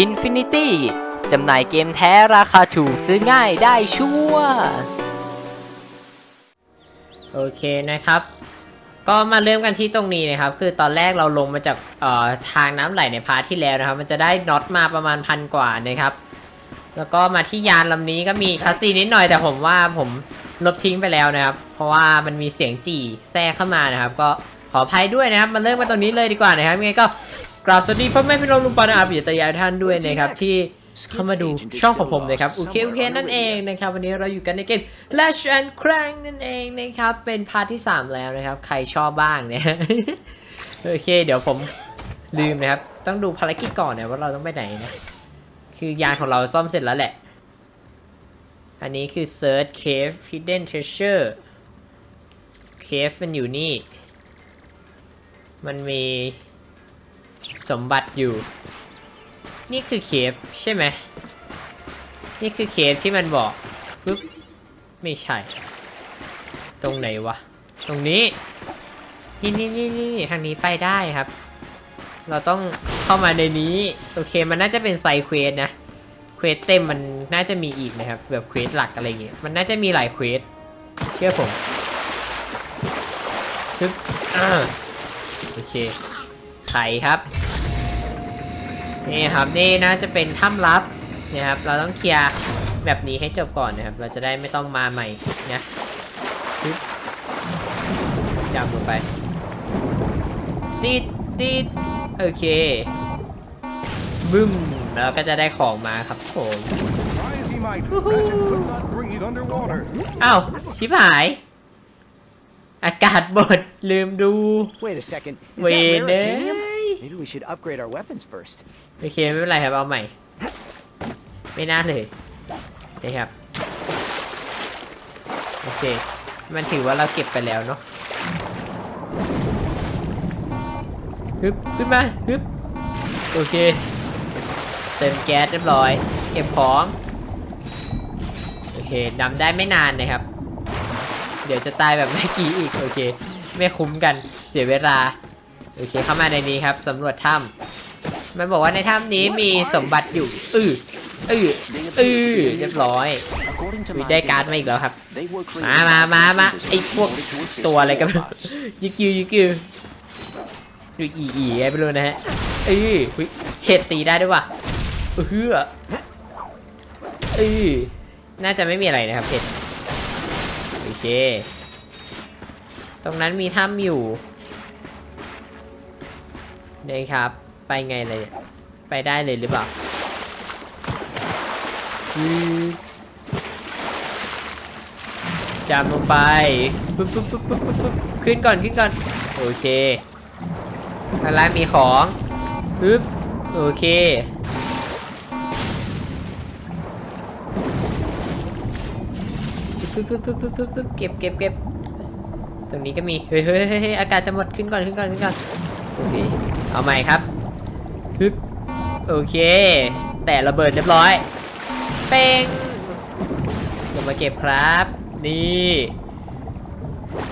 Infinity จำหน่ายเกมแท้ราคาถูกซื้อง่ายได้ชัวร์โอเคนะครับ ก็มาเริ่มกันที่ตรงนี้นะครับ คือตอนแรกเราลงมาจากทางน้ำไหลในพาร์ทที่แล้วนะครับ มันจะได้น็อตมาประมาณพันกว่านะครับ แล้วก็มาที่ยานลำนี้ก็มีคัสซีนนิดหน่อยแต่ผมว่าผมลบทิ้งไปแล้วนะครับ เพราะว่ามันมีเสียงจี่แทรกเข้ามานะครับ ก็ขออภัยด้วยนะครับ มาเริ่มกันตรงนี้เลยดีกว่านะครับยังไงก็ กราบสวัสดีพ่อแม่พี่น้องลุงปานาอาบิยตยายท่านด้วยนะครับที่เข้ามาดูช่องของผมนะครับโอเคโอเคนั่นเองนะครับวันนี้เราอยู่กันในเกม Lash and Crank นั่นเองนะครับเป็นพาร์ทที่ 3 แล้วนะครับ ใครชอบบ้างเนี่ยโอเค เดี๋ยวผมลืมนะครับ ต้องดูภารกิจก่อนนะว่าเราต้องไปไหนนะ คือยานของเราซ่อมเสร็จแล้วแหละ อันนี้คือ Search Cave Hidden Treasure Cave มันอยู่นี่ มันมี สมบัติอยู่ นี่คือเคฟใช่ไหม นี่คือเคฟที่มันบอกปึ๊บไม่ใช่ ตรงไหนวะ ตรงนี้ นี่นี่นี่นี่ทางนี้ไปได้ครับ เราต้องเข้ามาในนี้ โอเค มันน่าจะเป็นไซเควสนะ เควสเต็มมันน่าจะมีอีกนะครับ แบบเควสหลักอะไรเงี้ย มันน่าจะมีหลายเควส เชื่อผมปึ๊บอ่าโอเค ไขครับ นี่ครับนี่น่าจะเป็นถ้ำลับนะครับ เราต้องเคลียร์แบบนี้ให้จบก่อนนะครับ เราจะได้ไม่ต้องมาใหม่นะปึ๊บจำลงไปติดติดโอเคบึ้มแล้วก็จะได้ของมาครับผม Try as he might, Ratchet could not breathe underwater. อ้าวชิบหาย อากาศบดลืมดู Wait a second. Is เว that เน Maritanium? ย Maybe we should upgrade our weapons first. โอเคไม่เป็นไรครับเอาใหม่ ไม่น่าเลยนี่ครับ โอเค มันถือว่าเราเก็บไปแล้วเนาะฮึบขึ้นมาฮึบโอเค เติมแก๊สเรียบร้อย เก็บของ โอเคดำได้ไม่นานนะครับ เดี๋ยวจะตายแบบเมื่อกี้อีก โอเค ไม่คุ้มกันเสียเวลา โอเคเข้ามาในนี้ครับสำรวจถ้ำมันบอกว่าในถ้ำนี้มีสมบัติอยู่อืออืออือเรียบร้อยมีได้การ์ดมาอีกแล้วครับมามามามาไอพวกตัวอะไรกัน robots. ยิกิวยิกิวดูอีอีไงไม่รู้นะฮะเอ้ยอุ๊ยเห็ดตีได้ด้วยว่ะเออเฮ้อเอ้ยน่าจะไม่มีอะไรนะครับเห็ดโอเค ตรงนั้นมีถ้ำอยู่ นี่ครับ ไปไงเลย ไปได้เลยหรือเปล่าอืมจำลงไปปุ๊บปุ๊บปุ๊บปุ๊บปุ๊บขึ้นก่อนขึ้นก่อน โอเคข้างล่างมีของปึ๊บโอเคปึ๊บปึ๊บปึ๊บปึ๊บปึ๊บเก็บเก็บเก็บตรงนี้ก็มี เฮ้ยเฮ้ยเฮ้ยเฮ้อากาศจะหมดขึ้นก่อนขึ้นก่อนขึ้นก่อน เอาใหม่ครับปึ๊บโอเค แต่ระเบิดเรียบร้อย เป้งลงมาเก็บครับ นี่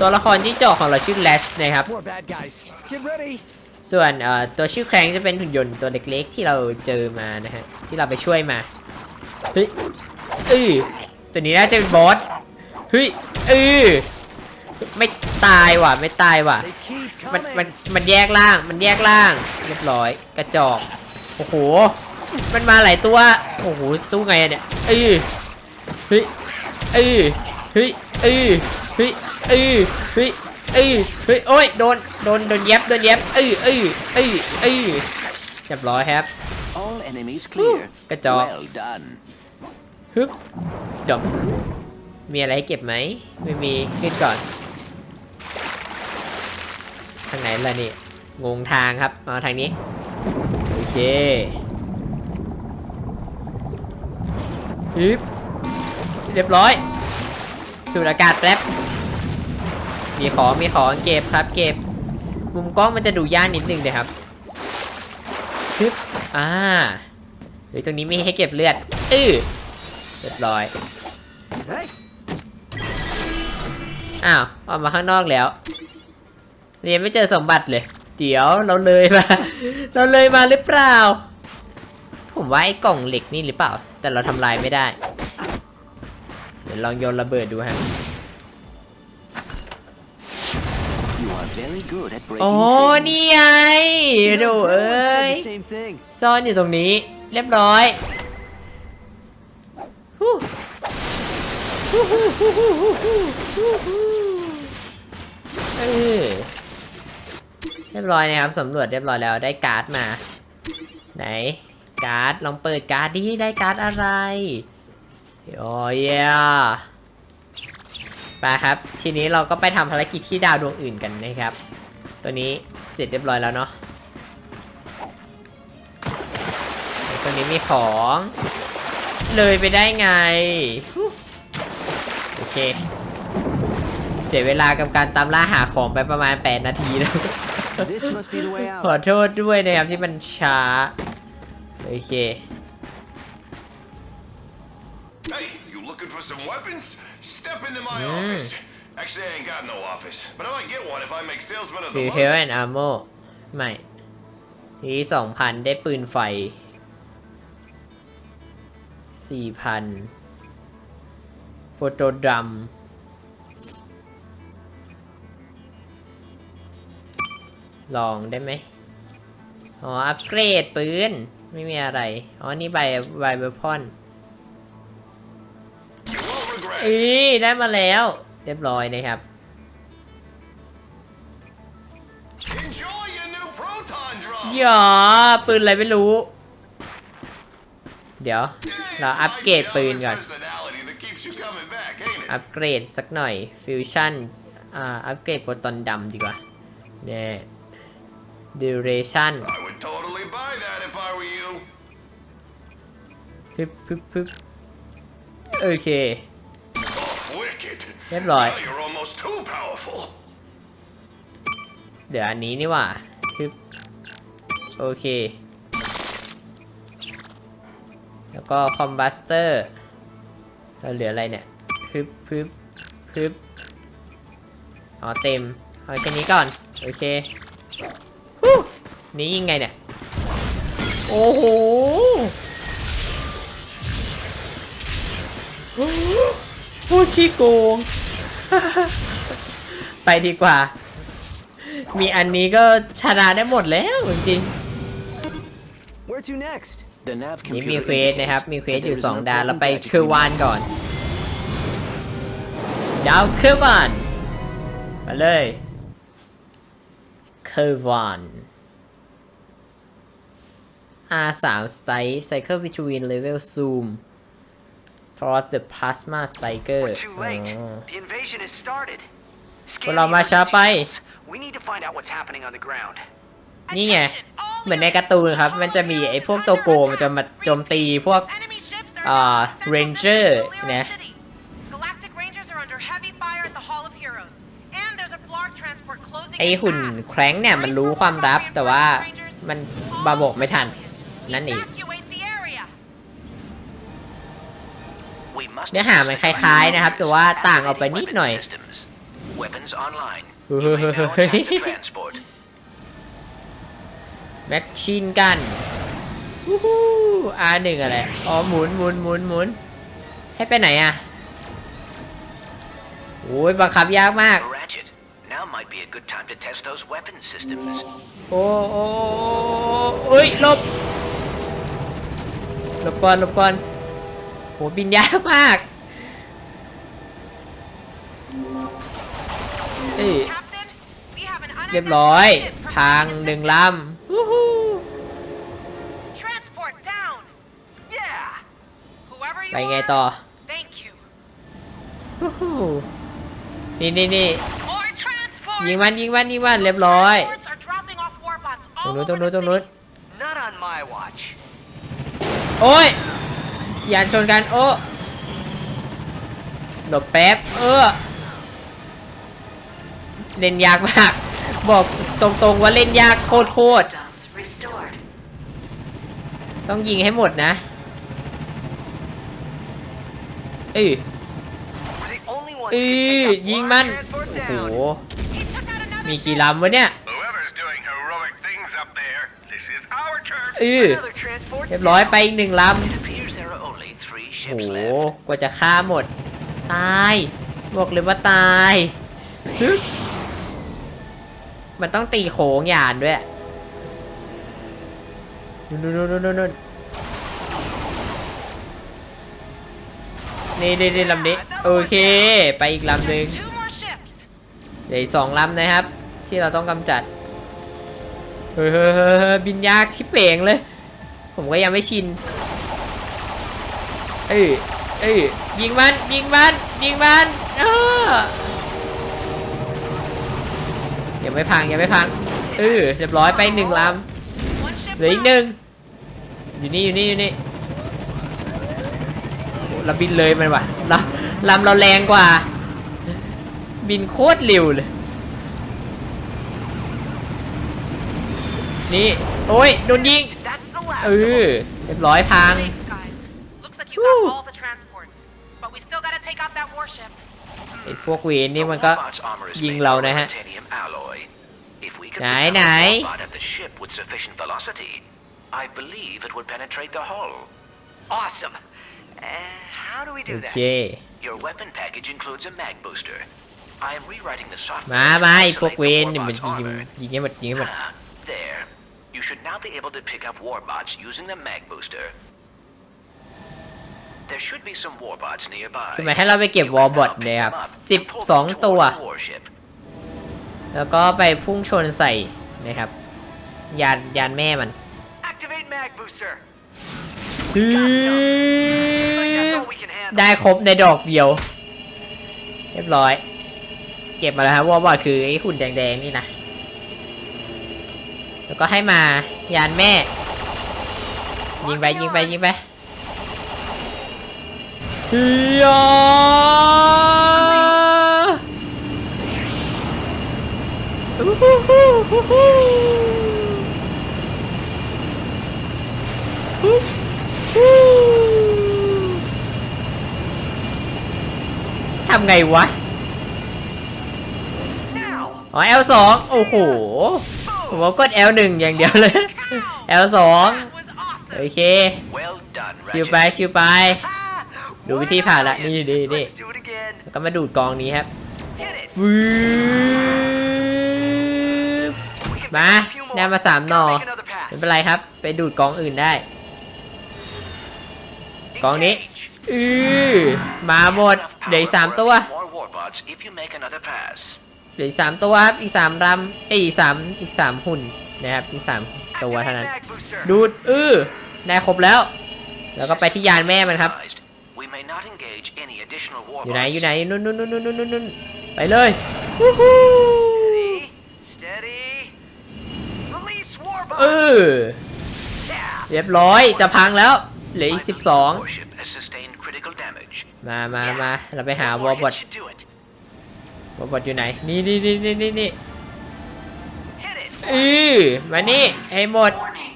ตัวละครที่เจาะของเราชื่อแลชนะครับ More bad guys. Get ready. ส่วนเอ่อตัวชื่อแครงจะเป็นหุ่นยนต์ตัวเล็กๆ ที่เราเจอมานะฮะ ที่เราไปช่วยมา เฮ้ยเออตัวนี้น่าจะเป็นบอส เฮ้ยเออ ไม่ตายว่ะไม่ตายว่ะ They keep มันมัน coming. มันแยกล่างมันแยกล่าง เรียบร้อย กระจอกโอ้โห มันมาหลายตัว โอ้โหสู้ไงอะเนี่ยเออเฮ้ยเออเฮ้ยเออเฮ้ยเออเฮ้ยเออเฮ้ยโอ้ยโดนโดนโดนเย็บโดนเย็บเออเออเออเออเรียบร้อยครับ All enemies clear. Good job. Well done. ฮึบดมมีอะไรให้เก็บไหมไม่มีขึ้นก่อน ทางไหนล่ะนี่ งงทางครับมาทางนี้ โอเคฮึบเรียบร้อย สูดอากาศแป๊บ มีของมีของเก็บครับ เก็บ มุมกล้องมันจะดูยากนิดนึงเลยครับฮึบอ่าเฮ้ยตรงนี้มีให้เก็บเลือด อื้อเรียบร้อย Hey, อ้าว ออกมาข้างนอกแล้ว ยังไม่เจอสมบัติเลย เดี๋ยวเราเลยมา เราเลยมาหรือเปล่า ผมว่าไอ้กล่องเหล็กนี่หรือเปล่า แต่เราทำลายไม่ได้ เดี๋ยวลองโยนระเบิดดูฮะ โอ้นี่ไงดูเอ้ย ซ่อนอยู่ตรงนี้ เรียบร้อยเออ เรียบร้อยนะครับสำรวจเรียบร้อยแล้วได้การ์ดมา ไหนการ์ดลองเปิดการ์ดดิได้การ์ดอะไรโอ้ยไปครับ ทีนี้เราก็ไปทำภารกิจที่ดาวดวงอื่นกันนะครับ ตัวนี้เสร็จเรียบร้อยแล้วเนาะตัวนี้มีของ เลยไปได้ไง โอเค เสียเวลากับการตามล่าหาของไปประมาณ 8 นาทีแล้ว This must be the way ขอ out. โทษด้วยนะครับที่มันช้า โอเค Hey, you looking for some weapons? Step into my Mm. office. Actually, I ain't got no office, but I might get one if I make salesman of ฟิ the ลเท month. ลแอนด์อาร์โมไม่นี่สองพันได้ปืนไฟสี่พันโปรโตดรัม ลองได้ไหมอ๋อ อัปเกรดปืน ไม่มีอะไร อ๋อ นี่ใบใบเบอร์พอน You won't regret อี it. ได้มาแล้ว เรียบร้อยนะครับ Enjoy your new proton drum. อย่าปืนอะไรไม่รู้ เดี๋ยว เรา It's อัป my เกรดปืน jealous ก่อน personality that keeps you coming back, ain't it? อัปเกรดสักหน่อย ฟิวชั่น อ่า อัปเกรดโปรตอนดำดีกว่าเนี่ย ดิเรชั่น I would totally buy that if I were you. พึบพึบพึบโอเค Oh, wicked. Yep, right. Now you're almost too powerful. เดี๋ยวอันนี้นี่หว่าพึบโอเค แล้วก็คอมบัสเตอร์เราเหลืออะไรเนี่ยพึบพึบพึบอ๋อเต็ม เอาแค่นี้ก่อน โอเคฮู้ นี่ยิงไงเนี่ย โอ้โหพูดขี้โกง ไปดีกว่า มีอันนี้ก็ชนะได้หมดแล้วจริง Where to next? The nav ๆนี่มี computer เควสนะครับ มี indicates เควส that อยู่ there is an 2ดาวเราไป important เคอร์ gadget วานก่อน ดาวเคอร์วาน ไปเลยเคอร์วาน R3 Strike Cycle between level zoom towards the plasma striker We're too late. อ๋อ The invasion has started. Scan พวกเรามาช้าไป the emergency fields. We need to find out what's happening on the ground. นี่ไง เหมือนในการ์ตูนครับ มันจะมีไอ้พวกตัวโกงมันจะมาโจมตีพวกอ่า Ranger นะ Galactic Rangers are under heavy fire at the Hall of Heroes. And there's a Blarg transport closing ไอ in หุ่น fast. แคร้งเนี่ยมันรู้ความลับแต่ว่ามันบาบอกไม่ทัน นั่นเอง Evacuate the area. We must เนื้อหามันคล้ายๆนะครับ แต่ว่าต่างออกไปนิดหน่อย Systems. Weapons online. เฮ้ You may now attack the ย transport. แม็กชินกันวู้ฮู้ R1 อะไร อ๋อหมุนหมุนหมุนหมุนให้ไปไหนอะโอ้ยบังคับยากมาก Ratchet. Now might be a good time to test those weapon systems. โอ้โอ้โอ้ยหลบ หลบก่อนหลบก่อนโหบินยากมาก เอ้ย Captain, we have an เรียบร้อย unidentified ship พัง providing หนึ่ง assistance. ลำวู้ฮู้ Transport down. Yeah. Whoever you ไปไง are, ต่อ thank you. วู้ฮู้นี่นี่นี่ More transport. ยิงมันยิงมันยิงมันเรียบร้อย Transports are dropping off warbots ตรง all นู้นตรง over นู้น the ตรงนู้น โอ้ยยานชนกันโอ้หลบแป๊บ เออ เล่นยากมาก บอกตรงๆว่าเล่นยากโคตรโคตร Systems restored. ๆต้องยิงให้หมดนะเอ้ย We're the only ones เอ้ who can ย take that ยิง Blarg มัน transport โอ้โห down. He took out another มีกี่ ship. ลำวะเนี่ย Whoever's doing heroic things up there, this is our turf. เออ Another transport เรียบร้อยไปอีกหนึ่งล It appears there are only three ำ ships โห left. กว่าจะฆ่าหมด ตายบอกเลยว่าตายฮึบมันต้องตีโค้งยานด้วยนู่นนู่นนู่นนู่นนู่นนี่นี่นี่ลำนี้โอเค ไปอีกลำหนึ่ง Just two more ships. เหลืออีกสองลำนะครับ ที่เราต้องกำจัด เฮ้ยเฮ้ยเฮ้ยเฮ้ยบินยากชิบเป่งเลย ผมก็ยังไม่ชิน เอ้ยเอ้ยยิงมันยิงมันยิงมันอ้ายังไม่พังยังไม่พังเออเรียบร้อยไปหนึ่งลำเหลืออีกหนึ่งอยู่นี่อยู่นี่อยู่นี่เราบินเลยมันว่ะลำลำเราแรงกว่า บินโคตรเร็วเลย นี่ โอ้ย โดนยิง That's the last เอ of อ them. เรียบร้อยพัง Thanks, guys. Looks like you Woo. got all the transports. But we still gotta take out that warship. ไอ้พวกเวรนี่ The มันก็ Warbot's armor is ยิง made เรา from นะฮะ titanium alloy. If we could ไหน put ไหน down a Warbot at the ship with sufficient velocity, I believe it would penetrate the hull. Awesome. And how do we โอ do เค that? Your weapon package includes a mag booster. I am rewriting the software มา to มาไอ้พวก isolate เว the รนี่มัน Warbot's ยิง armor. ยิงให้หมดยิงให้หมด Ah, There. You should now be able to pick up warbots using the mag booster. There should be some warbots nearby. คือหมายให้เราไปเก็บ You วอล can บอท now pick เนี่ยครับ them up สิบ and pull สอง them ตัว toward the warship. แล้วก็ไปพุ่งชนใส่นะครับ ยานยานแม่มัน Activate mag booster. ฮึ Looks like that's บ all we can handle. ได้ครบในดอกเดียว เรียบร้อย เก็บมาแล้วครับวอลบอทคือไอ้หุ่นแดงๆนี่นะ แล้วก็ให้มายานแม่ ยิงไปยิงไปยิงไปเฮียอู้หูหูหูหูฮู้ฮู้ทำไงวะ Now. อ๋อ L2 โอ้โห ผมว่ากด L1 อย่างเดียวเลย L2 That was awesome. โอเค Well done, ชิวไป Ratchet. ชิวไป ดูวิธีผ่านละ นี่นี่นี่ Let's do it again. แล้วก็มาดูดกองนี้ครับ Hit it. ฟืบ We can มา make a few more. ได้มาสามหน่อ Gotta make another pass. ไม่เป็นไรครับ ไปดูดกองอื่นได้ กองนี้ Engage. อือมาหมด Enough เหลืออีก power สาม for a ตัว few more warbots if you make another pass. เหลืออีกสามตัวครับ อีกสามรำเอ้ยอีกสามอีกสามหุ่นนะครับ อีกสามตัวเท่านั้น Activate mag booster. ดูดอือได้ครบแล้ว แล้วก็ไปที่ยานแม่มันครับ Advised. We may not engage any additional warbots. อยู่ไหนอยู่ไหนนู่นนู่นนู่นนู่นนู่นนู่นไปเลยวู้ฮู้ Steady. Steady. Release warbot. เออ Yeah. เรียบร้อยจะพังแล้วเหลืออีก I สิบ believe สอง the warship has sustained critical damage. มามามาเราไปหา One วอ more ลบอท hit should do it. วอลบอทอยู่ไหน นี่นี่นี่นี่นี่นี่ Hit it. อือมานี่ให้หมด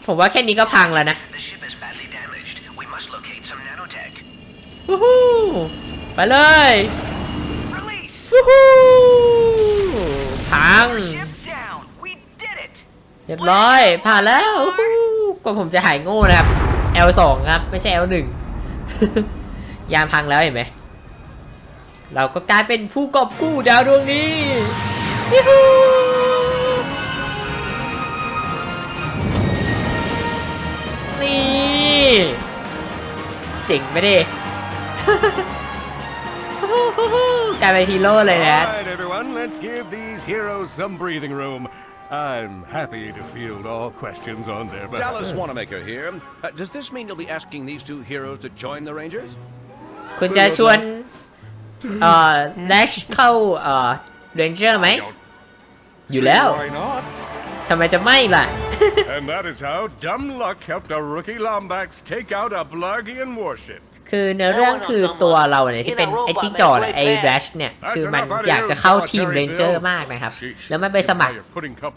ผมว่าแค่นี้ก็พังแล้วนะ The ship is badly damaged. We must locate some nanotech. วู้ฮู้ไปเลย Release. วู้ฮู้พัง Ship down. We did it. เรียบร้อย ผ่านแล้ววู้ฮู้กว่าผมจะหายโง่นะครับ L2 ครับ ไม่ใช่ L1 ยานพังแล้วเห็นไหม เราก็กลายเป็นผู้กอบกู้ดาวดวงนี้ยูฮูนี่เจ๋งไปดิกลายเป็นฮีโร่เลยนะ All right, everyone, let's give these heroes some breathing room. I'm happy to field all questions on their behalf. Dallas Wanamaker here. Uh, does this mean you'll be asking these two heroes to join the Rangers? คุณจะชวน เอ่อแลชเข้าเอ่อเรนเจอร์ไหม อยู่แล้ว Why not? ทำไมจะไม่ล่ะ And that is how dumb luck helped our rookie Lombax take out a Blargian warship. คือเนื้อเรื่องคือตัวเราเนี่ยที่เป็นไอ้จิ้งจอกอะไอ้แรชเนี่ย คือมันอยากจะเข้าทีมเรนเจอร์มากนะครับ แล้วมันไปสมัคร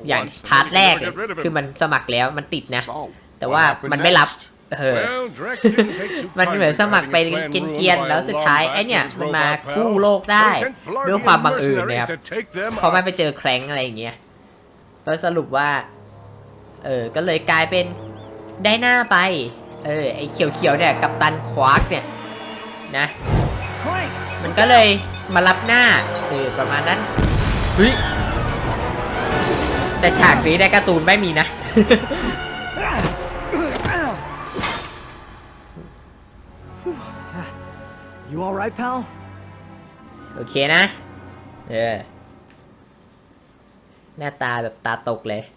อย่างพาร์ทแรกเนี่ยคือมันสมัครแล้วมันติดนะ แต่ว่ามันไม่รับ เออ Well, Drex didn't take too มันเหมือน kindly สมัครไป having his plan เกรียน ruined ๆ by แล้วสุดท้าย Lombax ไอ้เนี่ย and his มันมา robot pal. กู้โลกได้ So he sent ด้วยความบัง Blargian เอิญนะครับ mercenaries to take them เพราะมัน out. ไปเจอแคร้งอะไรอย่างเงี้ยก็สรุปว่า เออ ก็เลยกลายเป็นได้หน้าไป เออ ไอเขียวๆเนี่ย กับตันควาร์กเนี่ย นะ Clank! มันก็เลยมารับหน้า คือประมาณนั้นเฮ้ยแต่ฉากนี้ในการ์ตูนไม่มีนะ You alright, pal? โอเคนะ เออ หน้าตาแบบตาตกเลย All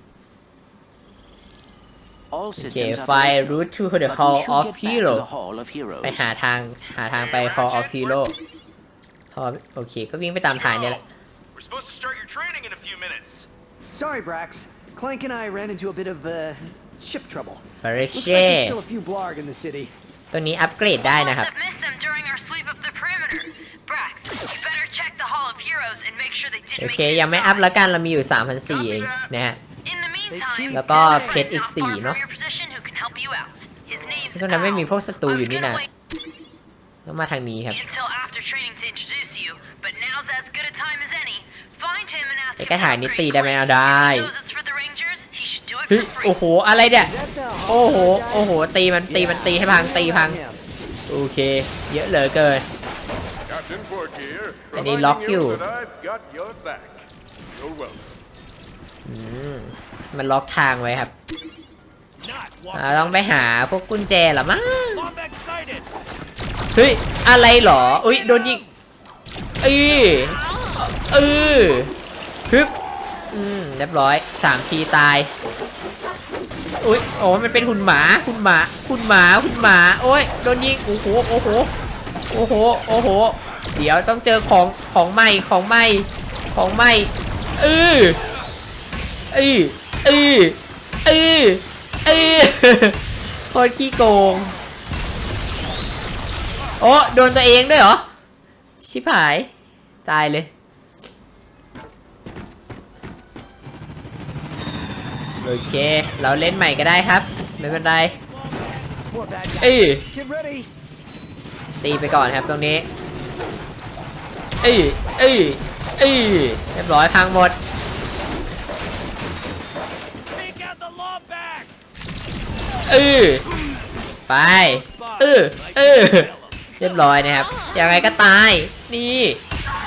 โอเค systems ไฟ operational. route to the But we hall should of get back hero to the Hall of Heroes. ไปหาทาง หาทางไป hall of hero Hall โอเค ก็วิ่งไปตามทางเนี่ยแหละ We're supposed to start your training in a few minutes. Sorry, Brax. Clank and I ran into a bit of uh, ship trouble. บาริ Looks เช่ like there's still a few blarg in the city. ตัวนี้อัปเกรดได้นะครับ Must have missed them during our sweep of the perimeter. Brax, you better check the Hall of Heroes and make sure they โอ didn't เค make it ยังไม่อัพ inside. แล้วกันเรามีอยู่3,400เองนะฮะ In the meantime, แล้วก็ there's a เพชร friend อีก not สี่ far เนอะ from your position who can help you out. His name's ตรงนั้นไม่มี Al. พวกศัตรู I อยู่ was นี่ gonna นะ wait ต้องมาทางนี้ครับ until after training to introduce you, but now's as good a time as any. Find him and ask ไอ้ him กระถาง to นี้ upgrade ตีได้ไหม Clank. เอาได้ If he knows it's for the Rangers, he should do it เฮ้ย for free. โอ้โห อะไรเนี่ย Is that the Hall โอ้โห guy? โอ้โห ตีมัน ตีมัน ตีให้พัง ตีพัง Yeah. โอเค เยอะเหลือเกิน Captain Pork here, And he locked reminding you. that I've got your back. You're welcome. อืมมันล็อกทางไว้ครับอ่าต้องไปหาพวกกุญแจหรอมั้งเฮ้ย อะไรเหรอ อุ้ยโดนยิงเอ้ยเออฮึบอืมเรียบร้อยสามทีตาย อุ้ยโอ้มันเป็นหุ่นหมาหุ่นหมาหุ่นหมาหุ่นหมา โอ้ย โดนยิง โอ้โห โอ้โห โอ้โห โอ้โห เดี๋ยวต้องเจอของ ของใหม่ ของใหม่ ของใหม่เออเอ้ยเอ้ยเอ้ยเอ้ยโคตรขี้โกง โอ้โดนตัวเองด้วยเหรอ ชิบหาย ตายเลย โอเค เราเล่นใหม่ก็ได้ครับ ไม่เป็นไร More bad guys. เอ้ย Get ready. ตีไปก่อนครับตรงนี้เอ้ยเอ้ยเอ้ยเรียบร้อยพังหมดเออไปเออเออเรียบร้อยนะครับยังไงก็ตายนี่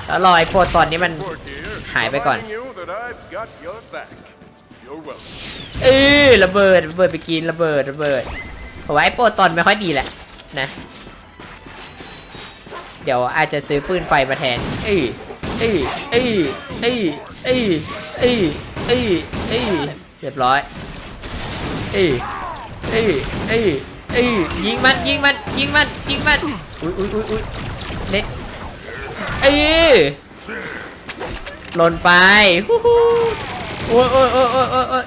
แล้วรอยโปรตอนนี้มัน Pork here, หายไปก่อน เออระเบิดระเบิดไปกินระเบิดระเบิดผมว่าไอ้โปรตอนไม่ค่อยดีแหละนะ เดี๋ยวอาจจะซื้อปืนไฟมาแทนเอ้ยเอ้ยเอ้ยเอ้ยเอ้ยเอ้ยเอ้ยเอ้ยเรียบร้อยเอ้ยเอ้ยเอ้ยเอ้ยยิงมันยิงมันยิงมันยิงมันอุ้ยอุ้ยอุ้ยอุ้ยเน็ตเอ้ยหล่นไปฮู้ฮู้โอ้โอ้ยโอ้ยโอ้ยโอ้ยโอ้ย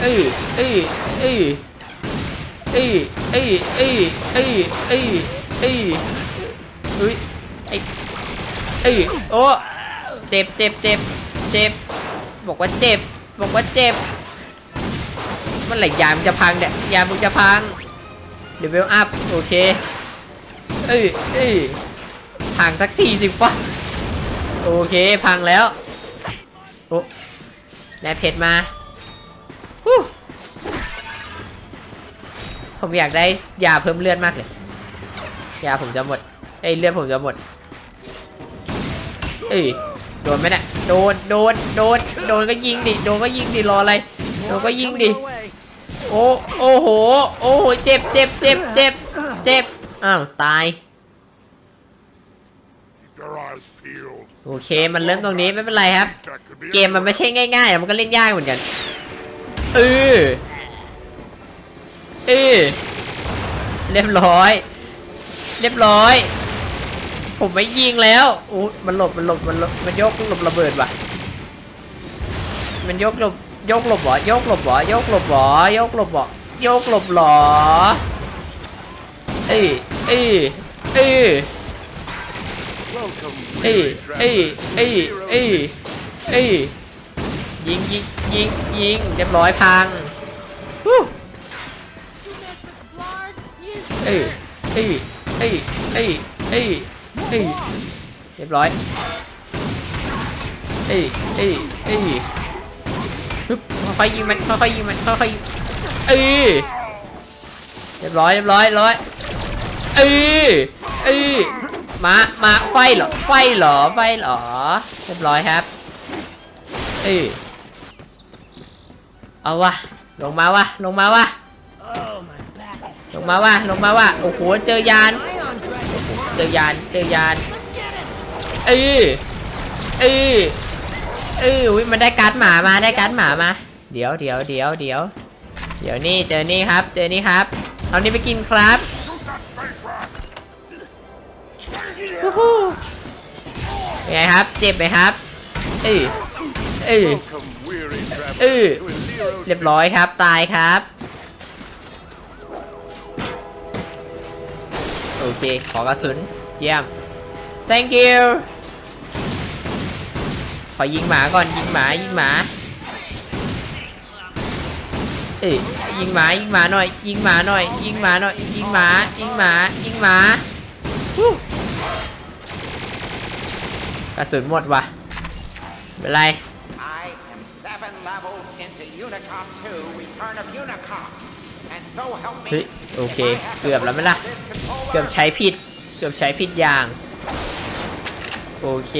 เอ้ยเอ้ยเอ้ยเอ้ยเอ้ยเอ้ยเอ้ยเอ้ยเอ้ยเฮ้ยไอ้เอ้ยโอ้เจ็บเจ็บเจ็บเจ็บบอกว่าเจ็บ บอกว่าเจ็บมื่อไหร่ยามจะพังเนี่ยยามมึงจะพังเดี๋ยวเวลอัพโอเคเอ้ยเอ้ยพังสักสี่สิบวะโอเคพังแล้วโอ้ได้เพชรมา ผมอยากได้ยาเพิ่มเลือดมากเลย ยาผมจะหมดเอ้ยเลือดผมจะหมด เอ้ยโดนไหมเนี่ย โดน โดน โดน โดนก็ยิงดิ โดนก็ยิงดิ รออะไร โดนก็ยิงดิ โอ้โอ้โห โอ้โห เจ็บเจ็บเจ็บเจ็บเจ็บ อ้าว ตาย โอเค มันเริ่มตรงนี้ไม่เป็นไรครับ เกมมันไม่ใช่ง่ายๆอะมันก็เล่นยากเหมือนกัน เออเออเรียบร้อย เรียบร้อย ผมไม่ยิงแล้วอู้มันหลบมันหลบมันหลบมันยกหลบระเบิดว่ะ มันยกหลบยกหลบเหรอยกหลบเหรอยกหลบเหรอยกหลบเหรอยกหลบเหรอเอ้ยเอ้ยเอ้ย Welcome, เอ้ย relay เอ้ย transfer เอ้ย to the เอ้ย Heroes เอ้ยยิงยิง ยิงยิงเรียบร้อยพังเอ้ยเอ้ยเอ้ยเอ้ยเอ้ยเอ้ยเรียบร้อยเอ้ยเอ้ยเอ้ยฮึบค่อยยิงมันค่อยๆยิงมันค่อยๆยิงเออเรียบร้อยเรียบร้อยร้อยเออเออมามาไฟเหรอไฟเหรอไฟเหรอเรียบร้อยครับเออ เอาวะลงมาวะลงมาวะลงมาวะลงมาวะโอ้โหเจอยานเจอยานเจอยานเออเออเอออุ๊ยมันได้การ์ดหมามาได้การ์ดหมามา เดี๋ยวเดี๋ยวเดี๋ยวเดี๋ยวเดี๋ยวนี่เจอนี่ครับ เจอนี่ครับเอานี่ไปกินครับไงครับ เจ็บไหมครับเออเออเออ เรียบร้อยครับ ตายครับ โอเค ขอกระสุน เยี่ยม thank you ขอยิงหมาก่อน ยิงหมา ยิงหมาเอ้ยยิงหมายิงหมาหน่อย ยิงหมาหน่อย ยิงหมาหน่อย ยิงหมา ยิงหมา ยิงหมากระสุนหมดว่ะไม่เป็นไร seven levels into Unicom 2, Return of Unicom. And so help เฮ้ย me. โอเค เกือบแล้วไหมล่ะ เกือบใช้ผิด เกือบใช้ผิดอย่าง โอเค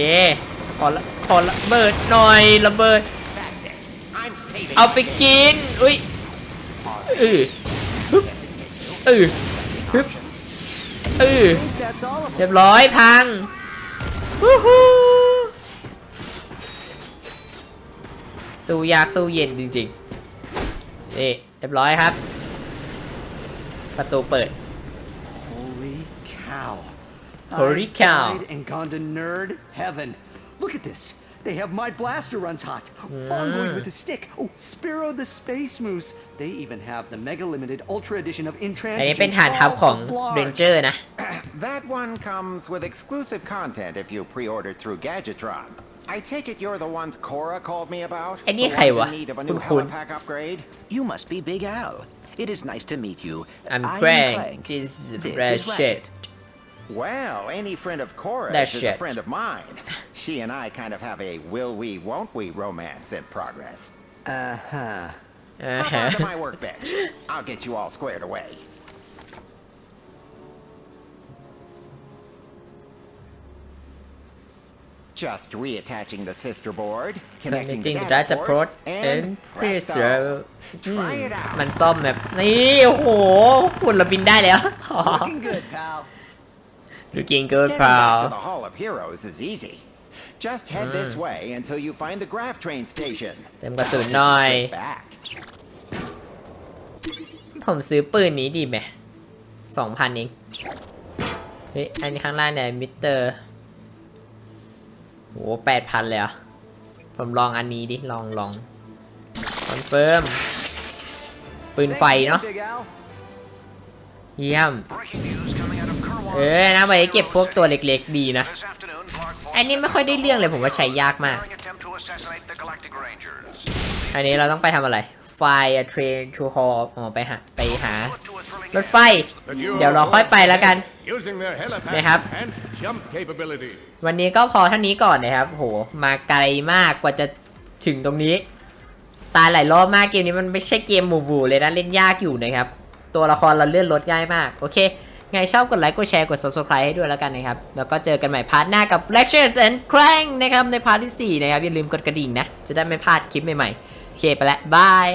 ขอละขอระเบิดหน่อยระเบิด I'm saving เอาไปกิน อุ้ยเออฮึบเออฮึบเออ That's all of เรียบร้อยพัง วู้ฮู้ สู้ยากสู้เย็นจริงๆ นี่ เรียบร้อยครับ ประตูเปิด Holy cow. Holy I've cow. died and gone to nerd heaven. Look at this. They have my blaster runs hot. Fongling with a stick. Oh, Spiro the Space Moose. They even have the Mega Limited Ultra Edition of อันนี้ Intransigence. เป็นฐานทัพของ Ball of เร Blarg. นเจอร์นะ That one comes with exclusive content if you pre-ordered through Gadgetron. I take it you're the ones Cora called me about? ไอ้นี่ The ใคร ones วะ in need of a new คุ้น helipack upgrade? You must be Big Al. It is nice to meet you. I'm I am Crank. Clank. This is This Red is Shit. Ratchet. Well, any friend of Cora's That's is shit. a friend of mine. She and I kind of have a will we, won't we romance in progress. Uh-huh. อ่า Hop ฮะ onto my workbench. I'll get you all squared away. Just reattaching the sister board, connecting the Connecting the data dashboard, port and and presto. presto อืม Try it out. มันซ่อมแบบนี่โอ้โหคุณเราบินได้แล้ว Looking good, pal. looking good Getting back to pal the Hall of Heroes is easy. Just head this way until you find the Graph Train station. เต็มกระสุนหน่อย Straight back. ผมซื้อปืนนี้ดีไหมสองพันเอง เฮ้ย อันนี้ข้างล่างเนี่ยมิเตอร์ โหแปดพันเลยเหรอะผมลองอันนี้ดิ ลองลองคอนเฟิร์ม ปืนไฟเนาะ เยี่ยม เออนะไว้เก็บพวกตัวเล็กๆดีนะ อันนี้ไม่ค่อยได้เรื่องเลยผมว่าใช้ยากมาก อันนี้เราต้องไปทำอะไร ไฟ a train to hall อ๋อไปหา ไปหา Put to a thrilling รถไฟ But you เดี๋ยวเราค่อยไปแล้วกัน using their helipad นะครับ enhanced jump capability. วันนี้ก็พอเท่านี้ก่อนนะครับโหมาไกลมากกว่าจะถึงตรงนี้ ตายหลายรอบมากเกมนี้มันไม่ใช่เกมหมู่ๆเลยนะเล่นยากอยู่นะครับ ตัวละครเราเลื่อนรถง่ายมากโอเคไงชอบกดไลค์กดแชร์กด subscribe ให้ด้วยแล้วกันนะครับ แล้วก็เจอกันใหม่พาร์ทหน้ากับ Lectures and Crank นะครับในพาร์ทที่ 4 นะครับ อย่าลืมกดกระดิ่งนะ จะได้ไม่พลาดคลิปใหม่ๆ โอเคไปแล้วบาย